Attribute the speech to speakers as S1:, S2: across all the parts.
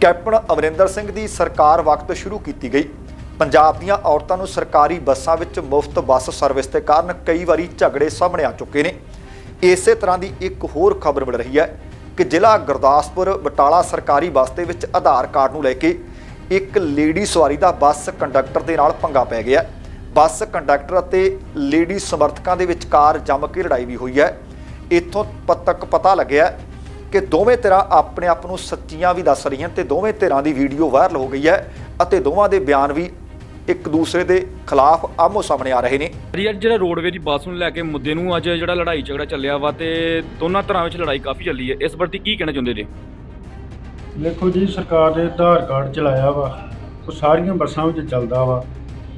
S1: Captain Amarinder Singh ਦੀ ਸਰਕਾਰ ਵਕਤ ਸ਼ੁਰੂ ਕੀਤੀ ਗਈ। ਪੰਜਾਬ ਦੀਆਂ ਔਰਤਾਂ ਨੂੰ ਸਰਕਾਰੀ ਬੱਸਾਂ ਵਿੱਚ ਮੁਫਤ ਬੱਸ ਸਰਵਿਸ ਦੇ ਕਾਰਨ ਕਈ ਵਾਰੀ ਝਗੜੇ ਸਾਹਮਣੇ ਆ ਚੁੱਕੇ ਨੇ। ਇਸੇ ਤਰ੍ਹਾਂ ਦੀ ਇੱਕ ਹੋਰ ਖਬਰ ਮਿਲ ਰਹੀ ਹੈ ਕਿ ਜ਼ਿਲ੍ਹਾ ਗੁਰਦਾਸਪੁਰ ਬਟਾਲਾ ਸਰਕਾਰੀ ਬੱਸ ਦੇ ਵਿੱਚ ਆਧਾਰ ਕਾਰਡ ਨੂੰ ਲੈ ਕੇ ਇੱਕ ਲੇਡੀ ਸਵਾਰੀ ਦਾ ਬੱਸ ਕੰਡਕਟਰ ਦੇ ਨਾਲ ਪੰਗਾ ਪੈ ਗਿਆ ਬੱਸ ਕੰਡਕਟਰ ਅਤੇ ਲੇਡੀ ਸਮਰਥਕਾਂ ਦੇ ਵਿਚਕਾਰ ਜੰਮ ਕੇ ਲੜਾਈ ਵੀ ਹੋਈ ਹੈ। ਇੱਥੋਂ ਪਤਕ ਪਤਾ ਲੱਗਿਆ ਕਿ ਦੋਵੇਂ ਧਿਰਾਂ ਆਪਣੇ ਆਪ ਨੂੰ ਸੱਚੀਆਂ ਵੀ ਦੱਸ ਰਹੀਆਂ ਤੇ ਦੋਵੇਂ ਧਿਰਾਂ ਦੀ ਵੀਡੀਓ ਵਾਇਰਲ ਹੋ ਗਈ ਹੈ ਅਤੇ ਦੋਵਾਂ ਦੇ ਬਿਆਨ ਵੀ ਇੱਕ ਦੂਸਰੇ ਦੇ ਖਿਲਾਫ ਆਮੋ ਸਾਹਮਣੇ ਆ ਰਹੇ ਨੇ।
S2: ਅੱਜ ਜਿਹੜਾ ਰੋਡਵੇ ਦੀ ਬੱਸ ਨੂੰ ਲੈ ਕੇ ਮੁੱਦੇ ਨੂੰ ਅੱਜ ਜਿਹੜਾ ਲੜਾਈ ਝਗੜਾ ਚੱਲਿਆ ਵਾ ਤੇ ਦੋਨਾਂ ਤਰ੍ਹਾਂ ਵਿੱਚ ਲੜਾਈ ਕਾਫੀ ਚੱਲੀ ਹੈ। ਇਸ ਪ੍ਰਤੀ ਕੀ ਕਹਿਣਾ ਚਾਹੁੰਦੇ ਜੀ?
S3: ਦੇਖੋ ਜੀ ਸਰਕਾਰ ਨੇ ਆਧਾਰ ਕਾਰਡ ਚਲਾਇਆ ਵਾ ਉਹ ਸਾਰੀਆਂ ਬੱਸਾਂ ਵਿੱਚ ਚੱਲਦਾ ਵਾ।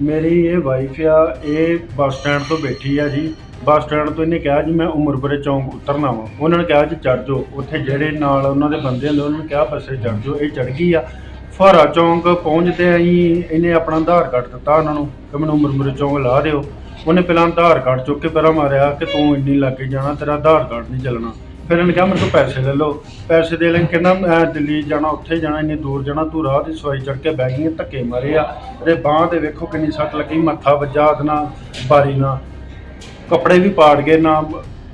S3: ਮੇਰੀ ਇਹ ਵਾਈਫ ਆ ਇਹ ਬੱਸ ਸਟੈਂਡ ਤੋਂ ਬੈਠੀ ਆ ਜੀ। ਬੱਸ ਸਟੈਂਡ ਤੋਂ ਇਹਨੇ ਕਿਹਾ ਜੀ, ਮੈਂ ਉਮਰਪੁਰੇ ਚੌਂਕ ਉਤਰਨਾ ਵਾ। ਉਹਨਾਂ ਨੇ ਕਿਹਾ ਜੀ ਚੜ ਜਾਓ। ਉੱਥੇ ਜਿਹੜੇ ਨਾਲ ਉਹਨਾਂ ਦੇ ਬੰਦੇ ਹੁੰਦੇ, ਉਹਨਾਂ ਨੇ ਕਿਹਾ, ਬੱਸੇ ਚੜ ਜਾਓ, ਇਹ ਚੜ ਗਈ ਆ। ਫਾਰਾ ਚੌਂਕ ਪਹੁੰਚਦੇ ਅਸੀਂ ਇਹਨੇ ਆਪਣਾ ਆਧਾਰ ਕਾਰਡ ਦਿੱਤਾ ਉਹਨਾਂ ਨੂੰ ਕਿ ਮੈਨੂੰ ਉਮਰਪੁਰੇ ਚੌਂਕ ਲਾ ਦਿਓ। ਉਹਨੇ ਪਹਿਲਾਂ ਆਧਾਰ ਕਾਰਡ ਚੁੱਕ ਕੇ ਪਹਿਲਾਂ ਮਾਰਿਆ ਕਿ ਤੂੰ ਇੰਨੀ ਲੱਗੇ ਜਾਣਾ, ਤੇਰਾ ਆਧਾਰ ਕਾਰਡ ਨਹੀਂ ਚੱਲਣਾ। ਫਿਰ ਇਹਨੇ ਕਿਹਾ, ਮੇਰੇ ਕੋਲ ਪੈਸੇ ਲੈ ਲਓ। ਪੈਸੇ ਦੇ ਲੈ ਕਹਿੰਦਾ, ਮੈਂ ਦਿੱਲੀ ਜਾਣਾ, ਉੱਥੇ ਜਾਣਾ, ਇੰਨੀ ਦੂਰ ਜਾਣਾ, ਤੂੰ ਰਾਹ ਦੀ ਸਵਾਈ ਚੜ ਕੇ ਬਹਿ ਗਈ ਧੱਕੇ ਮਾਰੇ ਆ। ਤੇ ਬਾਹ ਤੇ ਵੇਖੋ ਕਿੰਨੀ ਸੱਟ ਲੱਗੀ, ਮੱਥਾ ਵੱਜਾ ਉਹਦੇ ਬਾਰੀ ਨਾਲ ਕੱਪੜੇ ਵੀ ਪਾੜ ਗਏ ਨਾ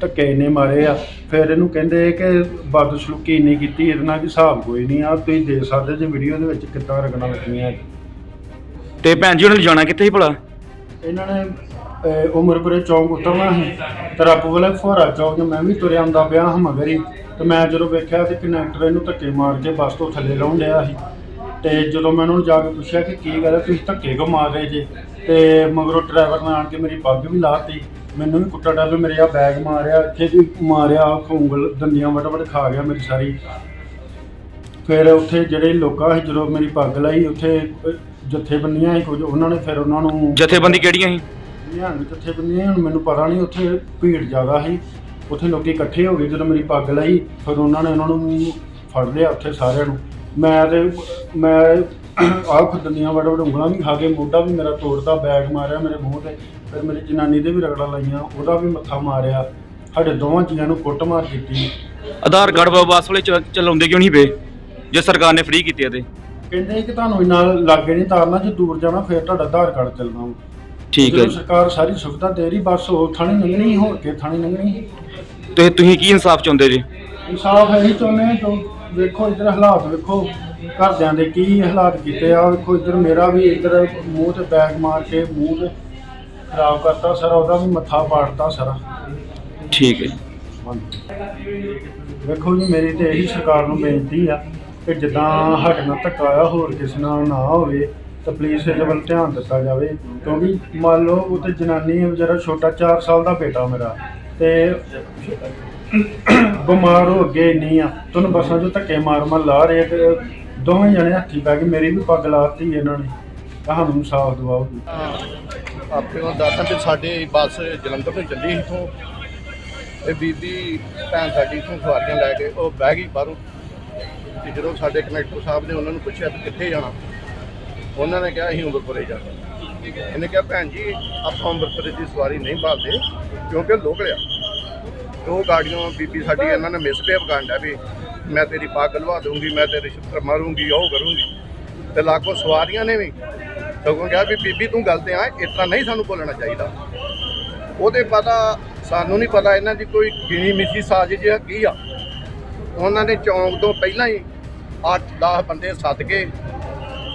S3: ਧੱਕੇ ਇੰਨੇ ਮਾਰੇ ਆ। ਫਿਰ ਇਹਨੂੰ ਕਹਿੰਦੇ ਕਿ ਬਦਸਲੂਕੀ ਇੰਨੀ ਕੀਤੀ ਇਹਦੇ ਨਾਲ ਕੀ ਹਿਸਾਬ ਕੋਈ ਨਹੀਂ ਆ। ਤੁਸੀਂ ਦੇਖ ਸਕਦੇ ਜੇ ਵੀਡੀਓ ਦੇ ਵਿੱਚ ਕਿੱਦਾਂ ਰਗਣਾ ਲੱਗੀਆਂ।
S2: ਤੇ ਭੈਣ ਜੀ ਉਹਨਾਂ ਨੇ ਜਾਣਾ ਕਿੱਥੇ ਸੀ ਭਲਾ?
S3: ਇਹਨਾਂ ਨੇ ਅਹ, ਉਮਰਪੁਰੇ ਚੌਂਕ ਉਤਰਨਾ ਸੀ ਤੇ ਰੱਬ ਵਾਲੇ ਫੁਹਾਰਾ ਚੌਂਕ 'ਚ ਮੈਂ ਵੀ ਤੁਰਿਆ ਆਉਂਦਾ ਪਿਆ ਹਾਂ ਮਗਰੀ ਤੇ ਮੈਂ ਜਦੋਂ ਵੇਖਿਆ ਤੇ ਕਨੈਕਟਰ ਇਹਨੂੰ ਧੱਕੇ ਮਾਰ ਕੇ ਬੱਸ ਤੋਂ ਥੱਲੇ ਲਾਉਣ ਡਿਆ ਸੀ। ਤੇ ਜਦੋਂ ਮੈਂ ਉਹਨੂੰ ਜਾ ਕੇ ਪੁੱਛਿਆ ਕਿ ਕੀ ਗੱਲ ਹੈ ਤੁਸੀਂ ਧੱਕੇ ਕਿਉਂ ਮਾਰ ਰਹੇ ਜੇ? ਤੇ ਮਗਰੋਂ ਡਰਾਈਵਰ ਨੇ ਆਣ ਕੇ ਮੇਰੀ ਪੱਗ ਵੀ ਲਾਤੀ ਮੈਨੂੰ ਵੀ ਕੁੱਟਾ ਡਾਲੋ ਮੇਰੇ ਆ ਬੈਗ ਮਾਰਿਆ ਇੱਥੇ ਵੀ ਮਾਰਿਆ ਖੂੰਗਲ ਦੰਦੀਆਂ ਵਟ ਵਟ ਖਾ ਗਿਆ ਮੇਰੀ ਸਾਰੀ। ਫਿਰ ਉੱਥੇ ਜਿਹੜੇ ਲੋਕਾਂ ਸੀ ਜਦੋਂ ਮੇਰੀ ਪੱਗ ਲਾਈ ਉੱਥੇ ਜਥੇਬੰਦੀਆਂ ਸੀ ਕੁਝ ਉਹਨਾਂ ਨੇ ਫਿਰ ਉਹਨਾਂ ਨੂੰ
S2: ਜਥੇਬੰਦੀ ਕਿਹੜੀਆਂ ਸੀ?
S3: ਨਿਹੰਗ ਜਥੇਬੰਦੀਆਂ ਹੁਣ ਮੈਨੂੰ ਪਤਾ ਨਹੀਂ ਉੱਥੇ ਭੀੜ ਜ਼ਿਆਦਾ ਸੀ। ਉੱਥੇ ਲੋਕੀ ਇਕੱਠੇ ਹੋ ਗਏ ਜਦੋਂ ਮੇਰੀ ਪੱਗ ਲਾਈ ਫਿਰ ਉਹਨਾਂ ਨੇ ਉਹਨਾਂ ਨੂੰ ਫੜ ਲਿਆ ਉੱਥੇ ਸਾਰਿਆਂ ਨੂੰ। ਮੈਂ ਤੇ ਮੈਂ ਆਹ ਖੁਦਨੀਆਂ ਵੜ ਵੜ ਉਂਗਲਾਂ ਵੀ ਖਾ ਕੇ ਮੋਢਾ ਵੀ ਮੇਰਾ ਤੋੜਦਾ ਬੈਗ ਮਾਰਿਆ ਮੇਰੇ ਮੂੰਹ ਤੇ ਫਿਰ ਮੇਰੀ ਜਨਾਨੀ ਦੇ ਵੀ ਰਗੜਾ ਲਾਈਆਂ ਉਹਦਾ ਵੀ ਮੱਥਾ ਮਾਰਿਆ। ਸਾਡੇ ਦੋਵਾਂ ਜੀਆਂ ਨੂੰ ਕੁੱਟਮਾਰ ਕੀਤੀ।
S2: ਆਧਾਰ ਕਾਰਡ ਬੱਸ ਵਾਲੇ ਚ- ਚਲਾਉਂਦੇ ਕਿਉਂ ਨਹੀਂ ਪਏ? ਜੇ ਸਰਕਾਰ ਨੇ ਫ੍ਰੀ ਕੀਤੀ ਤੇ।
S3: ਕਹਿੰਦੇ ਕਿ ਤੁਹਾਨੂੰ ਇੰਨਾ ਲਾਗੇ ਨਹੀਂ ਤਾਰਨਾ ਜੇ ਦੂਰ ਜਾਣਾ ਫਿਰ ਤੁਹਾਡਾ ਆਧਾਰ ਕਾਰਡ ਚੱਲਣਾ ਵਾ।
S2: ਠੀਕ ਹੈ
S3: ਜਦੋਂ
S2: ਜੀ।
S3: ਸਰਕਾਰ ਸਾਰੀ ਸੁਵਿਧਾ ਦੇ ਰਹੀ ਬਸ ਉਹ ਥਾਣੀ ਲੰਘਣੀ ਹੋਰ ਕੇ ਥਾਣੀ ਲੰਘਣੀ?
S2: ਤੇ ਤੁਸੀਂ ਕੀ ਇਨਸਾਫ ਚਾਹੁੰਦੇ ਜੀ?
S3: ਇਨਸਾਫ ਇਹੀ ਚਾਹੁੰਦੇ ਹਾਂ ਜੋ ਵੇਖੋ ਇੱਧਰ ਹਾਲਾਤ ਵੇਖੋ। ਘਰਦਿਆਂ ਦੇ ਕੀ ਹਾਲਾਤ ਕੀਤੇ ਆ ਵੇਖੋ ਇੱਧਰ ਮੇਰਾ ਵੀ ਇੱਧਰ ਮੂੰਹ ਤੇ ਬੈਗ ਮਾਰ ਕੇ ਮੂੰਹ ਤੇ ਖਰਾਬ ਕਰਤਾ ਸਾਰਾ ਉਹਦਾ ਵੀ ਮੱਥਾ ਪਾੜਤਾ ਸਾਰਾ।
S2: ਠੀਕ ਹੈ।
S3: ਵੇਖੋ ਜੀ ਮੇਰੀ ਤੇ ਇਹੀ ਸਰਕਾਰ ਨੂੰ ਬੇਨਤੀ ਆ ਕਿ ਜਿੱਦਾਂ ਸਾਡੇ ਨਾਲ ਧੱਕਾ ਆ ਹੋਰ ਕਿਸੇ ਨਾਲ ਨਾ ਹੋਵੇ ਤਾਂ ਪਲੀਜ਼ ਇਹਦੇ ਵੱਲ ਧਿਆਨ ਦਿੱਤਾ ਜਾਵੇ। ਕਿਉਂਕਿ ਮੰਨ ਲਓ ਉਹ ਤੇ ਜਨਾਨੀ ਹੈ ਵਿਚਾਰਾ ਛੋਟਾ 4 ਸਾਲ ਦਾ ਬੇਟਾ ਮੇਰਾ ਤੇ ਬਿਮਾਰ ਹੋ ਗਏ ਨਹੀਂ ਆ ਤੁਹਾਨੂੰ ਬੱਸਾਂ 'ਚੋਂ ਧੱਕੇ ਮਾਰ ਮਾਰ ਲਾ ਰਹੇ ਤੇ ਦੋਵੇਂ ਜਣੇ ਹੱਥੀ ਪੈ ਗਏ ਮੇਰੀ ਵੀ ਪੱਗ ਲਾਤੀ ਇਹਨਾਂ ਨੇ। ਕਹਾਣੀ ਨੂੰ ਸਾਫ਼ ਦਵਾਓ
S4: ਆਪਣੇ ਨੂੰ ਦੱਸਦਾ ਵੀ ਸਾਡੇ ਬੱਸ ਜਲੰਧਰ ਤੋਂ ਚੱਲੀ ਇਥੋਂ। ਤੇ ਬੀਬੀ ਭੈਣ ਸਾਡੀ ਇਥੋਂ ਸਵਾਰੀਆਂ ਲੈ ਕੇ ਉਹ ਬਹਿ ਗਈ ਬਾਹਰੋਂ। ਤੇ ਜਦੋਂ ਸਾਡੇ ਕਨੈਕਟਰ ਸਾਹਿਬ ਨੇ ਉਹਨਾਂ ਨੂੰ ਪੁੱਛਿਆ ਵੀ ਕਿੱਥੇ ਜਾਣਾ ਉਹਨਾਂ ਨੇ ਕਿਹਾ ਅਸੀਂ ਅੰਮ੍ਰਿਤਸਰੇ ਜਾਣਾ। ਇਹਨੇ ਕਿਹਾ ਭੈਣ ਜੀ ਆਪਾਂ ਅੰਮ੍ਰਿਤਸਰ ਦੀ ਸਵਾਰੀ ਨਹੀਂ ਭਾਲਦੇ ਕਿਉਂਕਿ ਲੋਕਲ ਆ ਤੇ ਉਹ ਗਾੜੀਆਂ ਬੀਬੀ ਸਾਡੀ ਇਹਨਾਂ ਨੇ ਮਿਸਬਿਹੇਵ ਕਰਨ ਡਿਆ ਵੀ ਮੈਂ ਤੇਰੀ ਪੱਗ ਲਵਾ ਦੂੰਗੀ ਮੈਂ ਤੇਰੇ ਛਿੱਤਰ ਮਾਰੂੰਗੀ, ਉਹ ਕਰੂੰਗੀ। ਤੇ ਲਾਖੋ ਸਵਾਰੀਆਂ ਨੇ ਵੀ ਸਗੋਂ ਕਿਹਾ ਵੀ ਬੀਬੀ ਤੂੰ ਗਲਤ ਆ, ਇਸ ਨਹੀਂ ਸਾਨੂੰ ਬੋਲਣਾ ਚਾਹੀਦਾ। ਉਹਦੇ ਪਤਾ ਸਾਨੂੰ ਨਹੀਂ ਪਤਾ ਇਹਨਾਂ ਦੀ ਕੋਈ ਗਿਣੀ ਮਿੱਥੀ ਸਾਜ਼ਿਸ਼ ਆ ਕੀ ਆ। ਉਹਨਾਂ ਨੇ ਚੌਂਕ ਤੋਂ ਪਹਿਲਾਂ ਹੀ 8-10 ਬੰਦੇ ਸੱਦ ਕੇ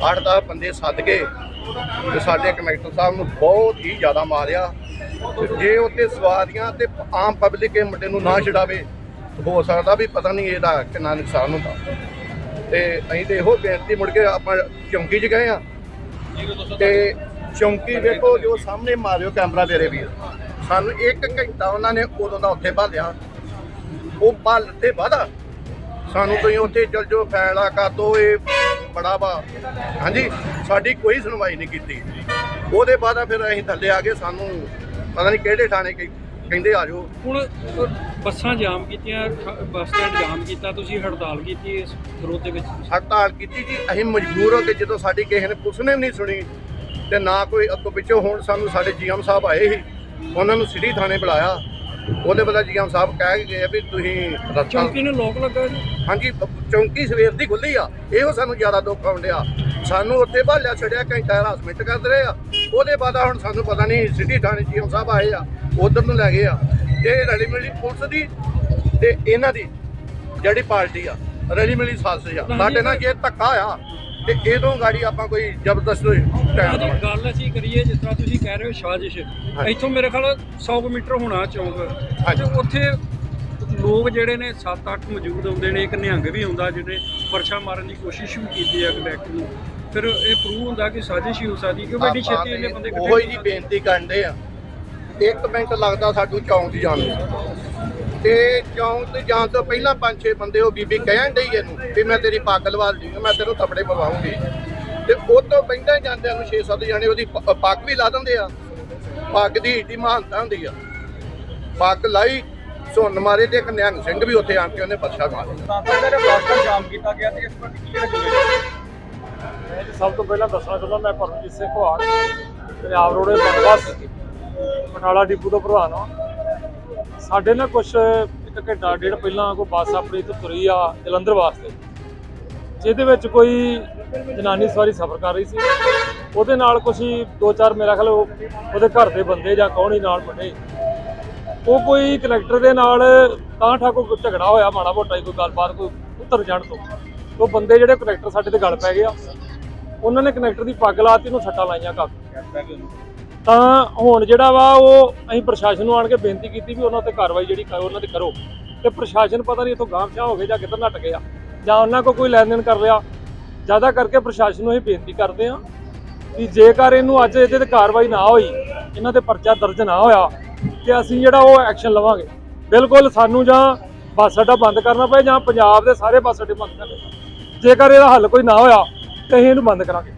S4: 8-10 ਬੰਦੇ ਸੱਦ ਕੇ ਤੇ ਸਾਡੇ ਕਨੈਕਟਰ ਸਾਹਿਬ ਨੂੰ ਬਹੁਤ ਹੀ ਜ਼ਿਆਦਾ ਮਾਰਿਆ। ਤੇ ਜੇ ਉੱਤੇ ਸਵਾਰੀਆਂ ਤੇ ਆਮ ਪਬਲਿਕ ਇਹ ਮੁੰਡੇ ਨੂੰ ਨਾ ਛਡਾਵੇ ਹੋ ਸਕਦਾ ਵੀ ਪਤਾ ਨਹੀਂ ਇਹਦਾ ਕਿੰਨਾ ਨੁਕਸਾਨ ਹੁੰਦਾ। ਤੇ ਅਸੀਂ ਤੇ ਇਹੋ ਬੇਨਤੀ ਮੁੜ ਕੇ ਆਪਾਂ ਚੌਂਕੀ 'ਚ ਗਏ ਆ ਤੇ ਚੌਂਕੀ ਵੇਖੋ, ਜੋ ਸਾਹਮਣੇ ਮਾਰਿਓ ਕੈਮਰਾ ਮੇਰੇ ਵੀਰ। ਸਾਨੂੰ ਇੱਕ ਘੰਟਾ ਉਹਨਾਂ ਨੇ ਉਦੋਂ ਦਾ ਉੱਥੇ ਭਾਲਿਆ। ਉਹ ਭਾਲ ਤੇ ਵਾਦਾ ਸਾਨੂੰ ਤੁਸੀਂ ਉੱਥੇ ਚਲ ਜੋ ਫੈਲਾ ਕਾਤੋ ਇਹ ਬੜਾ ਵਾ। ਹਾਂਜੀ, ਸਾਡੀ ਕੋਈ ਸੁਣਵਾਈ ਨਹੀਂ ਕੀਤੀ। ਉਹਦੇ ਬਾਅਦ ਫਿਰ ਅਸੀਂ ਥੱਲੇ ਆ ਗਏ, ਸਾਨੂੰ ਪਤਾ ਨਹੀਂ ਕਿਹੜੇ ਥਾਣੇ ਕਹਿ- ਕਹਿੰਦੇ ਆ ਜਾਓ।
S5: ਹੁਣ ਬੱਸਾਂ ਜਾਮ ਕੀਤੀਆਂ ਖ- ਬੱਸ ਸਟੈਂਡ ਜਾਮ ਕੀਤਾ ਤੁਸੀਂ ਹੜਤਾਲ ਕੀਤੀ ਇਸ ਵਿਰੋਧ ਦੇ ਵਿੱਚ?
S4: ਹੜਤਾਲ ਕੀਤੀ ਜੀ ਅਸੀਂ ਮਜਬੂਰ ਹੋ ਕੇ ਜਦੋਂ ਸਾਡੀ ਕਿਸੇ ਨੇ ਪੁੱਛਣੇ ਵੀ ਨਹੀਂ ਸੁਣੀ ਤੇ ਨਾ ਕੋਈ ਅੱਗੋਂ ਪਿੱਛੋਂ ਹੁਣ ਸਾਨੂੰ ਸਾਡੇ ਜੀਐਮ ਸਾਹਿਬ ਆਏ ਸੀ ਉਹਨਾਂ ਨੂੰ ਸਿਟੀ ਥਾਣੇ ਬੁਲਾਇਆ। ਉਹਦੇ ਬਦਲੇ ਜੀਐਮ ਸਾਹਿਬ ਕਹਿ ਕੇ ਗਏ ਆ ਵੀ ਤੁਸੀਂ ਰੱਖਾ
S5: ਚੌਂਕੀ ਨੂੰ ਲੋਕ ਲੱਗਾ ਜੀ।
S4: ਹਾਂਜੀ ਬ- ਚੌਂਕੀ ਸਵੇਰ ਦੀ ਖੁੱਲੀ ਆ। ਇਹੋ ਸਾਨੂੰ ਜ਼ਿਆਦਾ ਦੁੱਖ ਆਉਂਦਿਆ। ਸਾਨੂੰ ਉੱਥੇ ਭਾਲਿਆ ਛੜਿਆ ਘੰਟਾ ਹਰਾਸਮੈਂਟ ਕਰਦੇ ਰਹੇ ਆ। ਉਹਦੇ ਬਾਅਦ ਹੁਣ ਸਾਨੂੰ ਪਤਾ ਨਹੀਂ ਸਿਟੀ ਥਾਣੇ ਜੀਐਮ ਸਾਹਿਬ ਆਏ ਆ ਉਧਰ ਨੂੰ ਲੈ ਗਏ ਆ। ਇਹ ਰਲੀ ਮਿਲੀ ਪੁਲਿਸ ਦੀ ਤੇ ਇਹਨਾਂ ਦੀ ਜਿਹੜੀ ਪਾਰਟੀ ਆ ਰਲੀ ਮਿਲੀ ਸਾਜ਼ਿਸ਼ ਆ। ਸਾਡੇ ਨਾਲ ਜੇ ਧੱਕਾ ਆ ਤੇ ਇਹਦੋਂ ਗਾੜੀ ਆਪਾਂ ਕੋਈ ਜ਼ਬਰਦਸਤ ਟਾਈਮ
S5: ਉਹਦੀ ਗੱਲ ਅਸੀਂ ਕਰੀਏ ਜਿਸ ਤਰ੍ਹਾਂ ਤੁਸੀਂ ਕਹਿ ਰਹੇ ਹੋ ਸਾਜ਼ਿਸ਼। ਇੱਥੋਂ ਮੇਰੇ ਖਿਆਲ 100 ਕੁ ਮੀਟਰ ਹੋਣਾ ਚੌਂਕ।
S4: ਹਾਂਜੀ।
S5: ਤੇ ਉੱਥੇ ਲੋਕ ਜਿਹੜੇ ਨੇ 7-8 ਮੌਜੂਦ ਹੁੰਦੇ ਨੇ ਇੱਕ ਨਿਹੰਗ ਵੀ ਹੁੰਦਾ ਜਿਹਨੇ ਪਰਛਾ ਮਾਰਨ ਦੀ ਕੋਸ਼ਿਸ਼ ਵੀ ਕੀਤੀ ਹੈ ਕੰਡਕਟਰ ਨੂੰ। ਫਿਰ ਇਹ ਪ੍ਰੂਵ ਹੁੰਦਾ ਕਿ ਸਾਜ਼ਿਸ਼ ਹੀ ਹੋ ਸਕਦੀ ਕਿ ਬੜੀ
S4: ਆਪਾਂ
S5: ਛੇਤੀ ਇਹਨੇ ਬੰਦੇ
S4: ਉਹੋ ਹੀ ਜੀ ਬੇਨਤੀ ਕਰਦੇ ਆ। ਇੱਕ ਮਿੰਟ ਲੱਗਦਾ ਸਾਨੂੰ ਚੌਂਕ 'ਚ ਜਾਣ ਨੂੰ। ਤੇ ਚੌਂਕ ਤੇ ਜਾਣ ਤੋਂ ਪਹਿਲਾਂ ਪੰਜ ਛੇ ਬੰਦੇ ਉਹ ਬੀਬੀ ਕਹਿਣ ਡਈ ਇਹਨੂੰ ਵੀ ਮੈਂ ਤੇਰੀ ਪੱਗ ਲਵਾ ਲਈ ਮੈਂ ਤੈਨੂੰ ਥੱਪੜੇ ਪਵਾਉਂਗੀ। ਤੇ ਉਹ ਤੋਂ ਪਹਿਲਾਂ ਜਾਂਦਿਆਂ ਨੂੰ 6-7 ਜਾਣੇ ਉਹਦੀ ਪ- ਪੱਗ ਵੀ ਲਾ ਦਿੰਦੇ ਆ। ਪੱਗ ਦੀ ਏਡੀ ਮਹਾਨਤਾ ਹੁੰਦੀ ਆ। ਪੱਗ ਲਾਈ ਸੁਣ ਮਾਰੇ ਤੇ ਇੱਕ ਨਿਹੰਗ ਸਿੰਘ ਵੀ ਉੱਥੇ ਆਣ ਕੇ ਉਹਨੇ ਪਰਛਾ ਮਾਰਿਆ
S6: ਸਭ ਤੋਂ ਪਹਿਲਾਂ ਦੱਸਣਾ ਚਾਹੁੰਦਾ ਮੈਂ ਪਰਮਜੀਤ ਸਿੰਘ ਕੁਹਾੜ ਪੰਜਾਬ ਰੋਡ ਦੇ ਬਟਾਲਾ ਡਿਪੂ ਤੋਂ ਪ੍ਰਧਾਨ ਹਾਂ। ਸਾਡੇ ਨਾਲ ਕੁਝ ਇੱਕ ਘੰਟਾ, ਡੇਢ ਪਹਿਲਾਂ ਕੋਈ ਬੱਸ ਆਪਣੀ ਤੋਂ ਤੁਰੀ ਆ ਜਲੰਧਰ ਵਾਸਤੇ। ਜਿਹਦੇ ਵਿੱਚ ਕੋਈ ਜਨਾਨੀ ਸਵਾਰੀ ਸਫ਼ਰ ਕਰ ਰਹੀ ਸੀ। ਉਹਦੇ ਨਾਲ ਕੁਝ ਦੋ ਚਾਰ ਮੇਰਾ ਖਿਆਲ ਉਹ- ਉਹਦੇ ਘਰ ਦੇ ਬੰਦੇ ਜਾਂ ਕੌਣ ਹੀ ਨਾਲ ਬਣੇ ਉਹ ਕੋਈ ਕਨੈਕਟਰ ਦੇ ਨਾਲ ਤਾਂ ਠਾਕੋ ਕੋਈ ਝਗੜਾ ਹੋਇਆ, ਮਾੜਾ ਮੋਟਾ ਹੀ ਕੋਈ ਗੱਲਬਾਤ, ਕੋਈ ਉੱਤਰ ਜਾਣ ਤੋਂ। ਉਹ ਬੰਦੇ ਜਿਹੜੇ ਕਨੈਕਟਰ ਸਾਡੇ ਤੇ ਗੱਲ ਪੈ ਗਿਆ ਉਹਨਾਂ ਨੇ ਕਨੈਕਟਰ ਦੀ ਪੱਗ ਲਾਤੀ, ਉਹਨੂੰ ਸੱਟਾਂ ਲਾਈਆਂ ਕਾਫੀ। ਤਾਂ ਹੁਣ ਜਿਹੜਾ ਵਾ ਉਹ ਅਸੀਂ ਪ੍ਰਸ਼ਾਸਨ ਨੂੰ ਆਣ ਕੇ ਬੇਨਤੀ ਕੀਤੀ ਵੀ ਉਹਨਾਂ ਤੇ ਕਾਰਵਾਈ ਜਿਹੜੀ ਕਰੋ ਉਹਨਾਂ ਤੇ ਕਰੋ। ਤੇ ਪ੍ਰਸ਼ਾਸਨ ਪਤਾ ਨਹੀਂ ਇਥੋਂ ਗਾਂਵਸ਼ਾ ਹੋ ਗਏ ਜਾਂ ਕਿੱਧਰ ਨੱਟ ਗਿਆ ਜਾਂ ਉਹਨਾਂ ਕੋ ਕੋਈ ਲੈਣ ਦੇਣ ਕਰ ਲਿਆ। ਜ਼ਿਆਦਾ ਕਰਕੇ ਪ੍ਰਸ਼ਾਸਨ ਨੂੰ ਅਸੀਂ ਬੇਨਤੀ ਕਰਦੇ ਆ ਕਿ ਜੇਕਰ ਇਹਨੂੰ ਅੱਜ ਇਹਦੇ ਤੇ ਕਾਰਵਾਈ ਨਾ ਹੋਈ, ਇਹਨਾਂ ਤੇ ਪਰਚਾ ਦਰਜ ਨਾ ਹੋਇਆ, ਤੇ ਅਸੀਂ ਜਿਹੜਾ ਉਹ ਐਕਸ਼ਨ ਲਵਾਂਗੇ। ਬਿਲਕੁਲ ਸਾਨੂੰ ਜਾਂ ਬੱਸ ਅੱਡਾ ਬੰਦ ਕਰਨਾ ਪਏ ਜਾਂ ਪੰਜਾਬ ਦੇ ਸਾਰੇ ਬੱਸ ਅੱਡੇ ਬੰਦ ਕਰਨੇ ਜੇਕਰ ਇਹਦਾ ਹੱਲ ਕੋਈ ਨਾ ਹੋਇਆ, ਤੇ ਅਸੀਂ ਇਹਨੂੰ ਬੰਦ ਕਰਾਂਗੇ।